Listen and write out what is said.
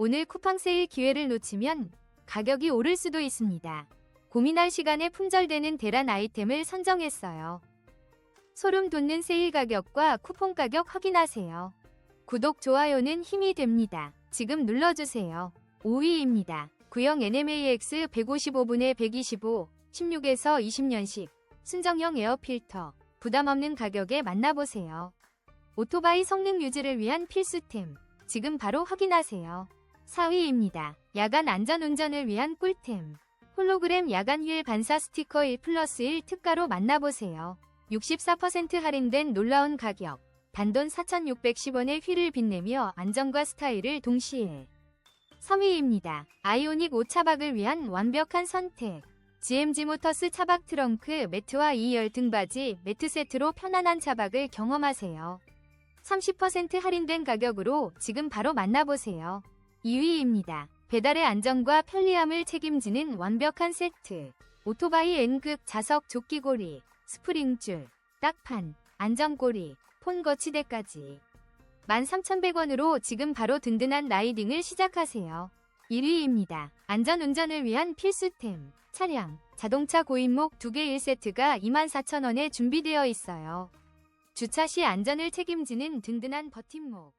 오늘 쿠팡 세일 기회를 놓치면 가격이 오를 수도 있습니다. 고민할 시간에 품절되는 대란 아이템을 선정했어요. 소름 돋는 세일 가격과 쿠폰 가격 확인하세요. 구독, 좋아요는 힘이 됩니다. 지금 눌러주세요. 5위입니다. 구형 NMAX 155분의 125, 16에서 20년식, 순정형 에어 필터, 부담 없는 가격에 만나보세요. 오토바이 성능 유지를 위한 필수템, 지금 바로 확인하세요. 4위입니다. 야간 안전 운전을 위한 꿀템. 홀로그램 야간 휠 반사 스티커 1 플러스 1 특가로 만나보세요. 64% 할인된 놀라운 가격. 단돈 4,610원의 휠을 빛내며 안정과 스타일을 동시에. 3위입니다. 아이오닉 5차박을 위한 완벽한 선택. GMG 모터스 차박 트렁크 매트와 2열 등받이 매트 세트로 편안한 차박을 경험하세요. 30% 할인된 가격으로 지금 바로 만나보세요. 2위입니다. 배달의 안정과 편리함을 책임지는 완벽한 세트. 오토바이 N급 자석 조끼고리, 스프링줄, 딱판, 안전고리, 폰 거치대까지. 13,100원으로 지금 바로 든든한 라이딩을 시작하세요. 1위입니다. 안전운전을 위한 필수템. 차량, 자동차 고인목 2개 1세트가 24,000원에 준비되어 있어요. 주차 시 안전을 책임지는 든든한 버팀목.